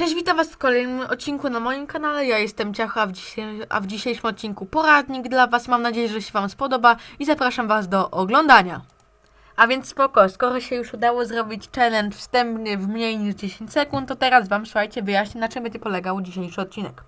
Cześć, witam Was w kolejnym odcinku na moim kanale. Ja jestem Ciacha, a w, a w dzisiejszym odcinku poradnik dla Was. Mam nadzieję, że się Wam spodoba i zapraszam Was do oglądania. A więc spoko, skoro się już udało zrobić challenge wstępny w mniej niż 10 sekund, to teraz Wam, słuchajcie, wyjaśnię, na czym będzie polegał dzisiejszy odcinek.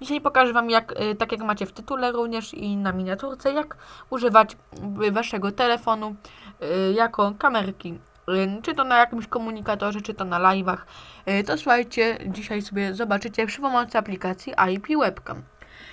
Dzisiaj pokażę Wam, jak, y, tak jak macie w tytule również i na miniaturce, jak używać Waszego telefonu y, jako kamerki. Y, Czy to na jakimś komunikatorze, czy to na live'ach. Y, To słuchajcie, dzisiaj sobie zobaczycie przy pomocy aplikacji IP Webcam.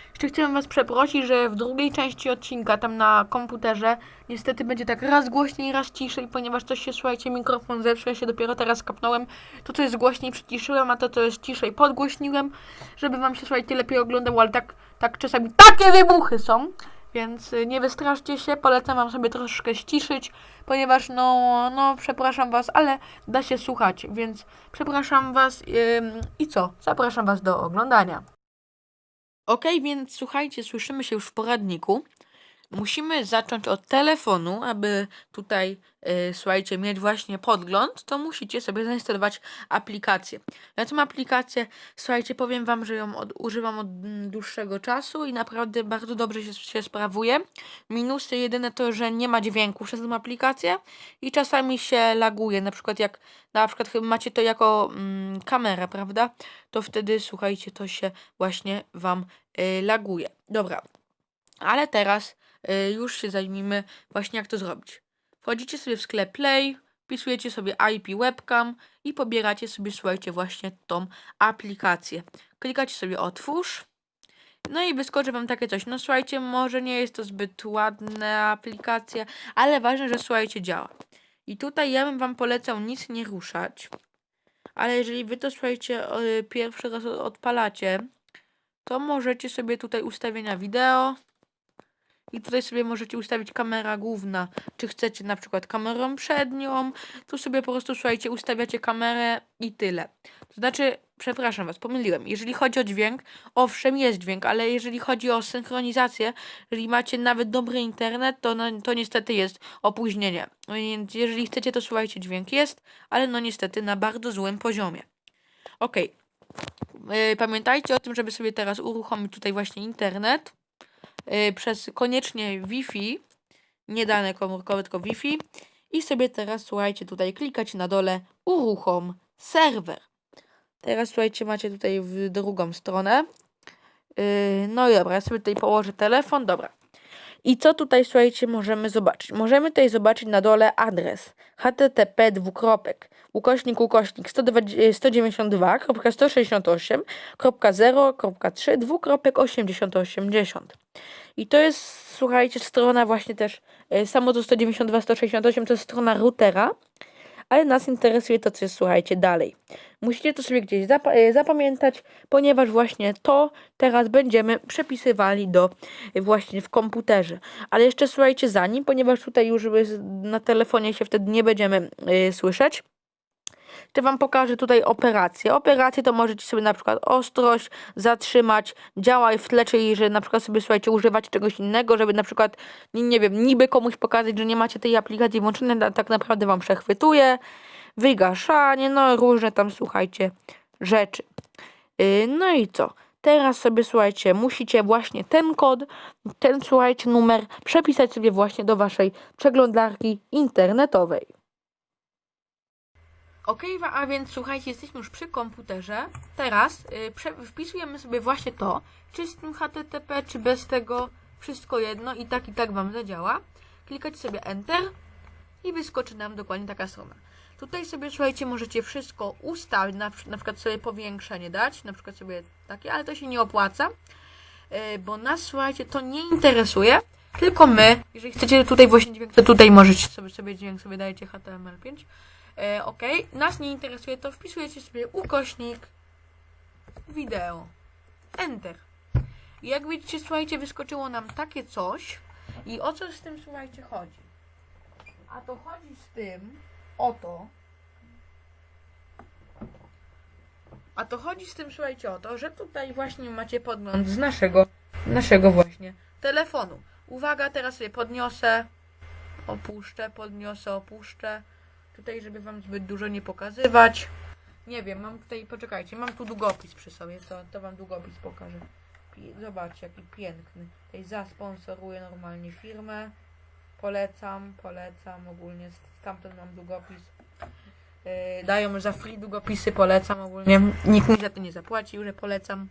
Jeszcze chciałem Was przeprosić, że w drugiej części odcinka, tam na komputerze, niestety będzie tak raz głośniej, raz ciszej, ponieważ coś się, słuchajcie, mikrofon zepsuł, ja się dopiero teraz kapnąłem. To, co jest głośniej, przyciszyłem, a to, co jest ciszej, podgłośniłem, żeby Wam się, słuchajcie, lepiej oglądało, ale tak, tak czasami takie wybuchy są, więc y, nie wystraszcie się, polecam Wam sobie troszeczkę ściszyć, ponieważ, no, no, przepraszam Was, ale da się słuchać, więc przepraszam Was ym, i co? Zapraszam Was do oglądania. Okej, więc słuchajcie, słyszymy się już w poradniku. Musimy zacząć od telefonu, aby tutaj, y, słuchajcie, mieć właśnie podgląd, to musicie sobie zainstalować aplikację. Ja tą aplikację, słuchajcie, powiem Wam, że ją od, używam od dłuższego czasu i naprawdę bardzo dobrze się, się sprawuje. Minusy jedyne to, że nie ma dźwięku przez tą aplikację i czasami się laguje, na przykład jak na przykład macie to jako mm, kamerę, prawda? To wtedy, słuchajcie, to się właśnie Wam y, laguje. Dobra, ale teraz y, już się zajmijmy właśnie jak to zrobić. Wchodzicie sobie w sklep Play, wpisujecie sobie IP webcam i pobieracie sobie, słuchajcie, właśnie tą aplikację. Klikacie sobie otwórz. No i wyskoczy wam takie coś. No słuchajcie, może nie jest to zbyt ładna aplikacja, ale ważne, że słuchajcie, działa. I tutaj ja bym wam polecał nic nie ruszać. Ale jeżeli wy to słuchajcie, pierwszy raz odpalacie, to możecie sobie tutaj ustawienia wideo i tutaj sobie możecie ustawić kamera główna, czy chcecie na przykład kamerą przednią, tu sobie po prostu, słuchajcie, ustawiacie kamerę i tyle. To znaczy, przepraszam was, pomyliłem, jeżeli chodzi o dźwięk, owszem jest dźwięk, ale jeżeli chodzi o synchronizację, jeżeli macie nawet dobry internet, to, no, to niestety jest opóźnienie. Więc jeżeli chcecie, to słuchajcie, dźwięk jest, ale no niestety na bardzo złym poziomie. Yy, Pamiętajcie o tym, żeby sobie teraz uruchomić tutaj właśnie internet yy, przez koniecznie Wi-Fi, nie dane komórkowe, tylko Wi-Fi. I sobie teraz, słuchajcie, tutaj klikać na dole uruchom serwer. Teraz, słuchajcie, macie tutaj w drugą stronę. Yy, no i dobra, ja sobie tutaj położę telefon, dobra. I co tutaj, słuchajcie, możemy zobaczyć? Możemy tutaj zobaczyć na dole adres http dwukropek ukośnik ukośnik 192.168.0.3 dwukropek 8080. I to jest, słuchajcie, strona właśnie też, y, samo to 192.168 to jest strona routera, ale nas interesuje to, co jest, słuchajcie, dalej. Musicie to sobie gdzieś zapa- y, zapamiętać, ponieważ właśnie to teraz będziemy przepisywali do y, właśnie w komputerze. Ale jeszcze słuchajcie, zanim, ponieważ tutaj już na telefonie się wtedy nie będziemy y, słyszeć, to Wam pokażę tutaj operację. Operację to możecie sobie na przykład ostrość zatrzymać, działaj w tle, czyli że na przykład sobie słuchajcie, używać czegoś innego, żeby na przykład, nie, wiem, niby komuś pokazać, że nie macie tej aplikacji włączonej, a tak naprawdę Wam przechwytuje, wygaszanie, no różne tam słuchajcie rzeczy. Yy, no i co? Teraz sobie słuchajcie, musicie właśnie ten kod, ten słuchajcie numer przepisać sobie właśnie do Waszej przeglądarki internetowej. Wa- a więc słuchajcie, jesteśmy już przy komputerze. Teraz y, wpisujemy sobie właśnie to, czy z tym HTTP, czy bez tego, wszystko jedno i tak i tak Wam zadziała. Klikacie sobie Enter i wyskoczy nam dokładnie taka strona. Tutaj sobie, słuchajcie, możecie wszystko ustawić, na, na przykład sobie powiększenie dać, na przykład sobie takie, ale to się nie opłaca, y, bo nas, słuchajcie, to nie interesuje, tylko my, jeżeli chcecie tutaj właśnie dźwięk, to tutaj możecie sobie, sobie dźwięk sobie dajecie HTML5, E, ok, nas nie interesuje, to wpisujecie sobie ukośnik wideo. Enter. Jak widzicie, słuchajcie, wyskoczyło nam takie coś. I o co z tym, słuchajcie, chodzi? A to chodzi z tym, o to. A to chodzi z tym, słuchajcie, o to, że tutaj właśnie macie podgląd z naszego, naszego właśnie telefonu. Uwaga, teraz sobie podniosę, opuszczę, podniosę, opuszczę. Tutaj, żeby wam zbyt dużo nie pokazywać. Nie wiem, mam tutaj, poczekajcie, mam tu długopis przy sobie, to, to wam długopis pokażę. Zobaczcie, jaki piękny. Tutaj zasponsoruję normalnie firmę. Polecam, polecam ogólnie, stamtąd mam długopis. Yy, dają za free długopisy, polecam ogólnie. Nikt mi za to nie zapłacił, że polecam.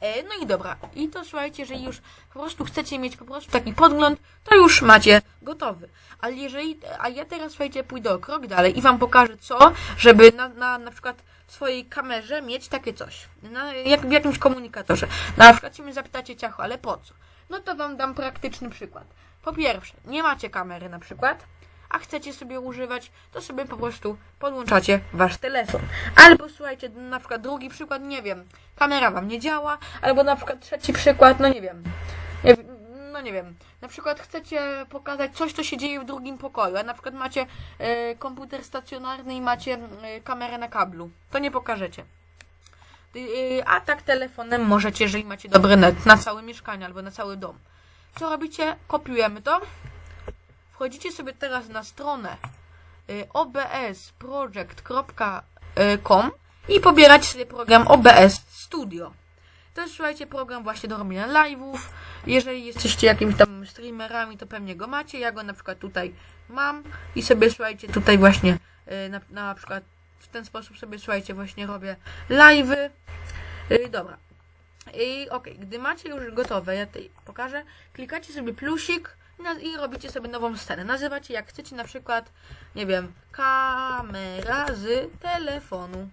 E, No i dobra, i to słuchajcie, jeżeli już po prostu chcecie mieć po prostu taki podgląd, to już macie gotowy. Ale jeżeli, a ja teraz słuchajcie, pójdę o krok dalej i wam pokażę co, żeby na, na, na przykład w swojej kamerze mieć takie coś. Na, jak w jakimś komunikatorze. Na przykład się mnie zapytacie, ciacho, ale po co? No to wam dam praktyczny przykład. Po pierwsze, nie macie kamery na przykład, a chcecie sobie używać, to sobie po prostu podłączacie wasz telefon. Albo słuchajcie, na przykład drugi przykład, nie wiem, kamera wam nie działa, albo na przykład trzeci przykład, no nie wiem. Nie, no nie wiem, na przykład chcecie pokazać coś, co się dzieje w drugim pokoju, a na przykład macie e, komputer stacjonarny i macie e, kamerę na kablu. To nie pokażecie. Y, A tak telefonem możecie, jeżeli macie dobry net na całe mieszkanie albo na cały dom. Co robicie? Kopiujemy to. Wchodzicie sobie teraz na stronę y, obsproject.com i pobieracie sobie program OBS Studio. To jest, słuchajcie, program właśnie do robienia live'ów. Jeżeli jesteście jakimiś tam streamerami, to pewnie go macie. Ja go na przykład tutaj mam i sobie, słuchajcie, tutaj właśnie y, na, na przykład w ten sposób sobie, słuchajcie, właśnie robię live'y. Y, Dobra. I okej, gdy macie już gotowe, ja tutaj pokażę, klikacie sobie plusik i robicie sobie nową scenę. Nazywacie jak chcecie na przykład, nie wiem, kamera z telefonu.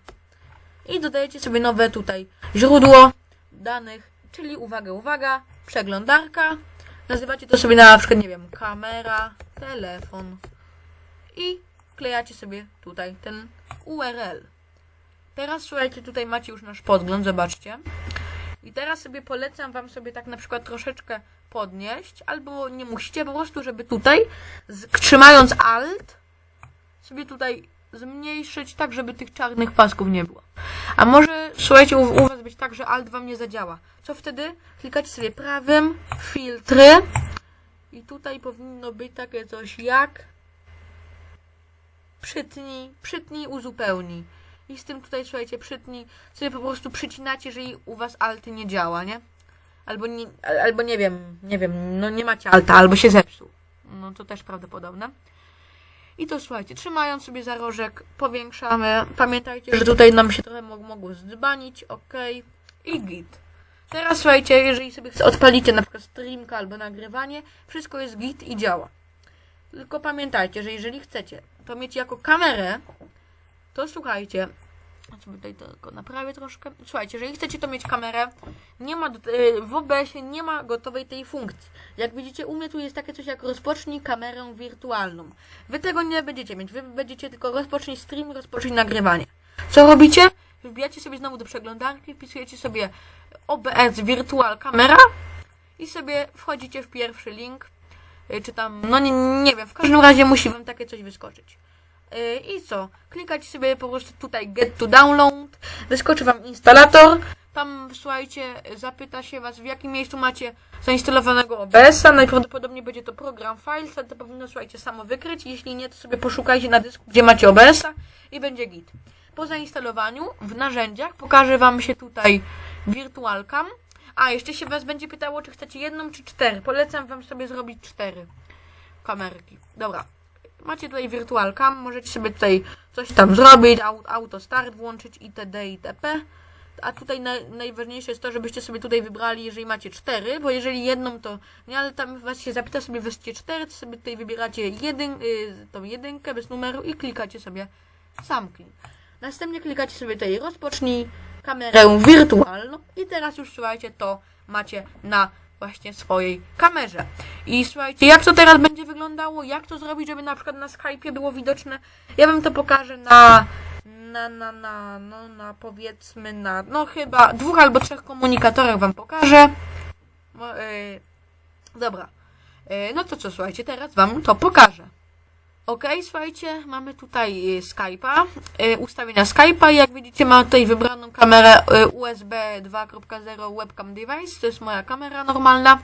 I dodajecie sobie nowe tutaj źródło danych, czyli uwaga, uwaga, przeglądarka. Nazywacie to sobie na przykład, nie wiem, kamera, telefon. I klejacie sobie tutaj ten URL. Teraz słuchajcie, tutaj macie już nasz podgląd, zobaczcie. I teraz sobie polecam wam sobie tak na przykład troszeczkę podnieść, albo nie musicie po prostu, żeby tutaj, trzymając Alt, sobie tutaj zmniejszyć tak, żeby tych czarnych pasków nie było. A może, słuchajcie, u, u was być tak, że Alt wam nie zadziała. Co wtedy? Klikacie sobie prawym, filtry i tutaj powinno być takie coś jak przytnij, przytnij, uzupełnij. I z tym tutaj, słuchajcie, przytnij, sobie po prostu przycinacie, jeżeli u was alty nie działa, nie? Albo nie, al- albo nie wiem, nie wiem, no nie macie alta, albo się zepsuł. No to też prawdopodobne. I to słuchajcie, trzymając sobie za rożek, powiększamy. Pamiętajcie, że tutaj nam się trochę mog- mogło zdbanić, ok. I git. Teraz słuchajcie, jeżeli sobie odpalicie na przykład streamka albo nagrywanie, wszystko jest git i działa. Tylko pamiętajcie, że jeżeli chcecie to mieć jako kamerę, to słuchajcie, sobie tutaj tylko naprawię troszkę. Słuchajcie, jeżeli chcecie to mieć kamerę, nie ma y, w OBS-ie nie ma gotowej tej funkcji. Jak widzicie, u mnie tu jest takie coś jak rozpocznij kamerę wirtualną. Wy tego nie będziecie mieć, wy będziecie tylko rozpocznij stream, rozpocznij nagrywanie. Co robicie? Wbijacie sobie znowu do przeglądarki, wpisujecie sobie OBS Virtual Camera i sobie wchodzicie w pierwszy link, y, czy tam, no nie, nie wiem, w każdym razie musi wam takie coś wyskoczyć. Yy, I co? Klikacie sobie po prostu tutaj get to download, wyskoczy wam instalator, tam słuchajcie, zapyta się was w jakim miejscu macie zainstalowanego OBS-a, najprawdopodobniej będzie to program files, ale to powinno słuchajcie samo wykryć, jeśli nie to sobie poszukajcie na dysku, gdzie macie OBS-a i będzie git. Po zainstalowaniu w narzędziach pokaże wam się tutaj Virtual Cam, a jeszcze się was będzie pytało, czy chcecie jedną czy cztery, polecam wam sobie zrobić cztery kamerki. Dobra, macie tutaj Virtual Cam, możecie sobie tutaj coś tam zrobić, au- auto start włączyć itd. itp. A tutaj na, najważniejsze jest to, żebyście sobie tutaj wybrali, jeżeli macie cztery, bo jeżeli jedną to nie, ale tam was się zapyta sobie weźcie cztery, to sobie tutaj wybieracie jedyn, y, tą jedynkę bez numeru i klikacie sobie zamknij. Następnie klikacie sobie tutaj rozpocznij kamerę wirtualną i teraz już słuchajcie, to macie na właśnie swojej kamerze. I słuchajcie, jak to teraz będzie wyglądało, jak to zrobić, żeby na przykład na Skype'ie było widoczne, ja wam to pokażę na, na, na, na, no, na powiedzmy na, no chyba dwóch albo trzech komunikatorach wam pokażę. Yy, dobra. Yy, no to co, słuchajcie, teraz wam to pokażę. Ok, słuchajcie, mamy tutaj y, Skype'a, y, ustawienia Skype'a. Jak widzicie, mam tutaj wybraną kamerę y, USB 2.0 webcam device. To jest moja kamera normalna,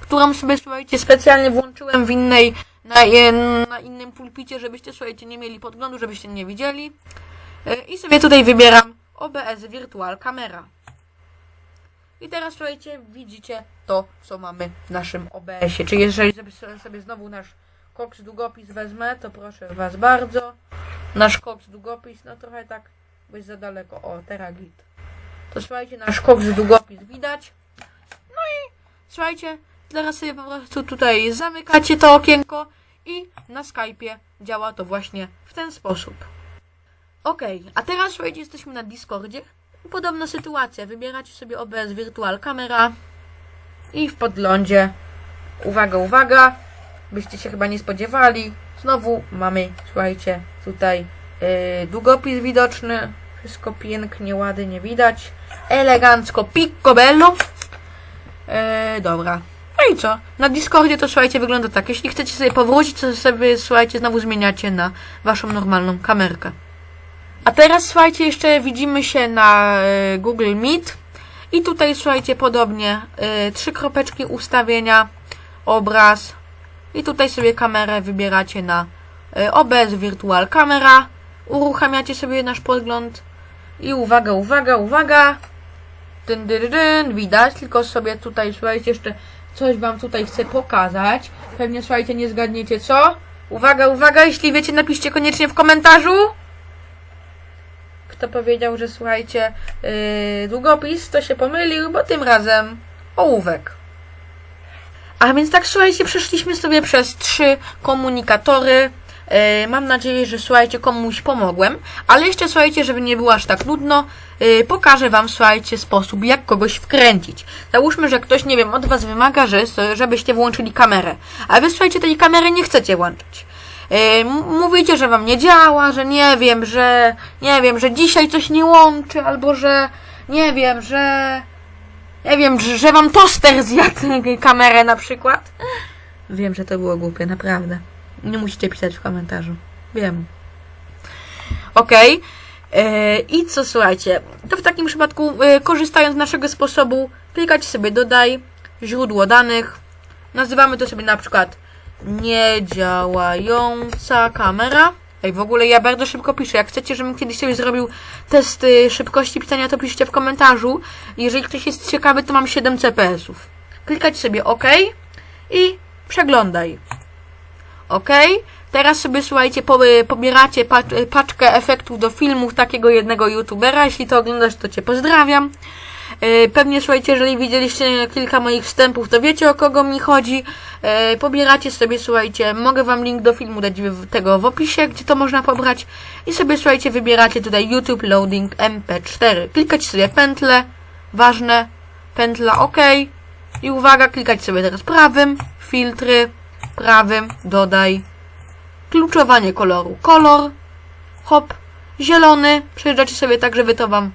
którą sobie, słuchajcie, specjalnie włączyłem w innej, na, na innym pulpicie, żebyście, słuchajcie, nie mieli podglądu, żebyście nie widzieli. I sobie tutaj wybieram OBS Virtual Camera. I teraz słuchajcie, widzicie to, co mamy w naszym OBS-ie. Czyli jeżeli sobie znowu nasz koks długopis wezmę, to proszę Was bardzo. Nasz koks długopis, no trochę tak, jest za daleko. O, teraz git. To słuchajcie, nasz koks długopis widać. No i słuchajcie, teraz sobie po prostu tutaj zamykacie to okienko i na Skype'ie działa to właśnie w ten sposób. Okej, a teraz słuchajcie, jesteśmy na Discordzie. Podobna sytuacja. Wybieracie sobie OBS Virtual Camera i w podglądzie, uwaga, uwaga, byście się chyba nie spodziewali, znowu mamy, słuchajcie, tutaj yy, długopis widoczny, wszystko pięknie, ładnie widać, elegancko, piccobello. Yy, dobra. No i co? Na Discordzie to słuchajcie wygląda tak. Jeśli chcecie sobie powrócić, to sobie słuchajcie znowu zmieniacie na waszą normalną kamerkę. A teraz słuchajcie, jeszcze widzimy się na y, Google Meet. I tutaj słuchajcie, podobnie trzy kropeczki ustawienia, obraz. I tutaj sobie kamerę wybieracie na y, OBS Virtual Camera. Uruchamiacie sobie nasz podgląd. I uwaga, uwaga, uwaga. Dyn, dyn, dyn, widać, tylko sobie tutaj, słuchajcie, jeszcze coś wam tutaj chcę pokazać. Pewnie, słuchajcie, nie zgadniecie co. Uwaga, uwaga, jeśli wiecie, napiszcie koniecznie w komentarzu. Kto powiedział, że słuchajcie, yy, długopis, to się pomylił, bo tym razem ołówek. A więc tak, słuchajcie, przeszliśmy sobie przez trzy komunikatory. Yy, mam nadzieję, że słuchajcie, komuś pomogłem. Ale jeszcze słuchajcie, żeby nie było aż tak nudno, yy, pokażę wam, słuchajcie, sposób, jak kogoś wkręcić. Załóżmy, że ktoś, nie wiem, od was wymaga, że, żebyście włączyli kamerę. A wy, słuchajcie, tej kamery nie chcecie włączyć. M- mówicie, że wam nie działa, że nie wiem, że nie wiem, że dzisiaj coś nie łączy, albo że nie wiem, że nie wiem, że, że wam toster zjadł kamerę na przykład. Wiem, że to było głupie, naprawdę. Nie musicie pisać w komentarzu. Wiem. Okej. Yy, I co słuchajcie? To w takim przypadku, yy, korzystając z naszego sposobu, klikacie sobie dodaj źródło danych. Nazywamy to sobie na przykład niedziałająca kamera. Ej, w ogóle ja bardzo szybko piszę. Jak chcecie, żebym kiedyś sobie zrobił test y, szybkości pisania, to piszcie w komentarzu. Jeżeli ktoś jest ciekawy, to mam 7 CPS-ów. Klikać sobie OK i przeglądaj. OK. Teraz sobie słuchajcie, y, pobieracie y, paczkę efektów do filmów takiego jednego youtubera. Jeśli to oglądasz, to cię pozdrawiam. Yy, Pewnie słuchajcie, jeżeli widzieliście kilka moich wstępów, to wiecie o kogo mi chodzi. Yy, Pobieracie sobie, słuchajcie, mogę wam link do filmu dać w, tego w opisie, gdzie to można pobrać. I sobie, słuchajcie, wybieracie tutaj YouTube Loading MP4. Klikacie sobie pętlę, ważne, pętla OK. I uwaga, klikać sobie teraz prawym, filtry, prawym, dodaj, kluczowanie koloru, kolor, hop, zielony, przejeżdżacie sobie tak, żeby to wam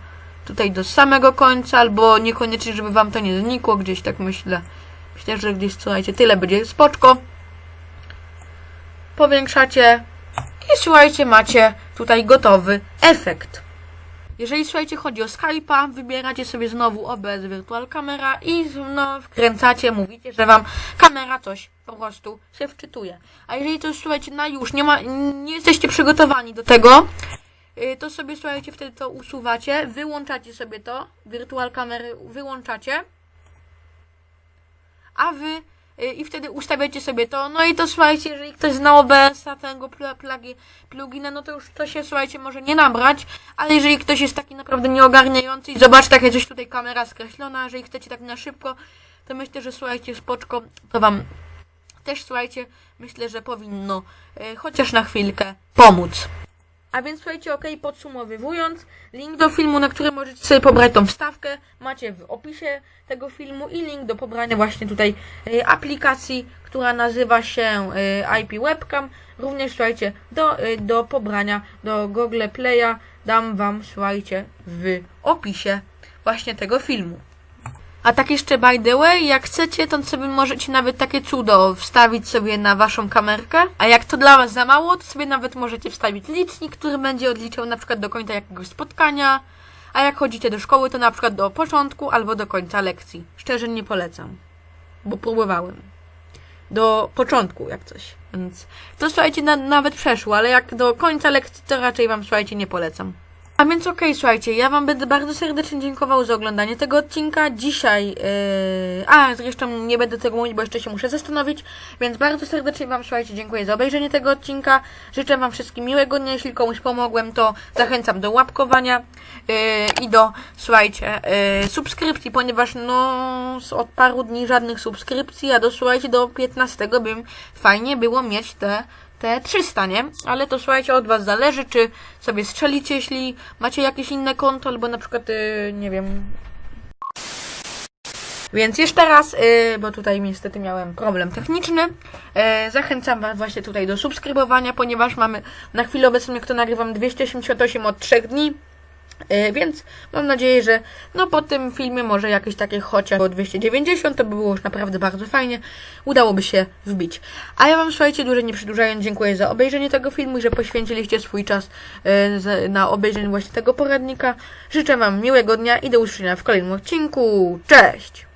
tutaj do samego końca, albo niekoniecznie, żeby wam to nie znikło gdzieś, tak myślę. Myślę, że gdzieś, słuchajcie, tyle będzie spoczko. Powiększacie i słuchajcie, macie tutaj gotowy efekt. Jeżeli słuchajcie, chodzi o Skype'a, wybieracie sobie znowu OBS Virtual Camera i no, wkręcacie, mówicie, że wam kamera coś po prostu się wczytuje. A jeżeli to słuchajcie, na już nie ma, nie jesteście przygotowani do tego, to sobie słuchajcie, wtedy to usuwacie, wyłączacie sobie to, wirtual kamery wyłączacie, a wy y, i wtedy ustawiacie sobie to, no i to słuchajcie, jeżeli ktoś zna OBS-a, tego plugina, no to już to się słuchajcie może nie nabrać, ale jeżeli ktoś jest taki naprawdę nieogarniający i zobaczy takie coś tutaj kamera skreślona, jeżeli chcecie tak na szybko, to myślę, że słuchajcie, spoczko, to wam też słuchajcie, myślę, że powinno y, chociaż na chwilkę pomóc. A więc słuchajcie, ok, podsumowując, link do filmu, na który możecie sobie pobrać tą wstawkę, macie w opisie tego filmu i link do pobrania właśnie tutaj y, aplikacji, która nazywa się y, IP Webcam. Również słuchajcie, do, y, do pobrania do Google Play'a dam wam, słuchajcie, w opisie właśnie tego filmu. A tak jeszcze by the way, jak chcecie, to sobie możecie nawet takie cudo wstawić sobie na waszą kamerkę. A jak to dla was za mało, to sobie nawet możecie wstawić licznik, który będzie odliczał na przykład do końca jakiegoś spotkania. A jak chodzicie do szkoły, to na przykład do początku albo do końca lekcji. Szczerze nie polecam, bo próbowałem. Do początku, jak coś. Więc to słuchajcie, na, nawet przeszło, ale jak do końca lekcji, to raczej wam słuchajcie nie polecam. A więc okej, słuchajcie, ja Wam będę bardzo serdecznie dziękował za oglądanie tego odcinka. Dzisiaj, yy... a zresztą nie będę tego mówić, bo jeszcze się muszę zastanowić, więc bardzo serdecznie Wam, słuchajcie, dziękuję za obejrzenie tego odcinka. Życzę Wam wszystkim miłego dnia, jeśli komuś pomogłem, to zachęcam do łapkowania yy, i do, słuchajcie, yy, subskrypcji, ponieważ no od paru dni żadnych subskrypcji, a do, słuchajcie, do 15 bym fajnie było mieć te te 300, nie? Ale to słuchajcie, od Was zależy, czy sobie strzelicie, jeśli macie jakieś inne konto, albo na przykład, yy, nie wiem. Więc jeszcze raz, yy, bo tutaj niestety miałem problem techniczny, yy, zachęcam Was właśnie tutaj do subskrybowania, ponieważ mamy na chwilę obecną, jak to nagrywam, 288 od 3 dni. Yy, więc mam nadzieję, że no po tym filmie może jakieś takie chociaż 290, to by było już naprawdę bardzo fajnie. Udałoby się wbić. A ja Wam, słuchajcie, dłużej nie przedłużając, dziękuję za obejrzenie tego filmu i że poświęciliście swój czas z- na obejrzenie właśnie tego poradnika. Życzę Wam miłego dnia i do usłyszenia w kolejnym odcinku. Cześć!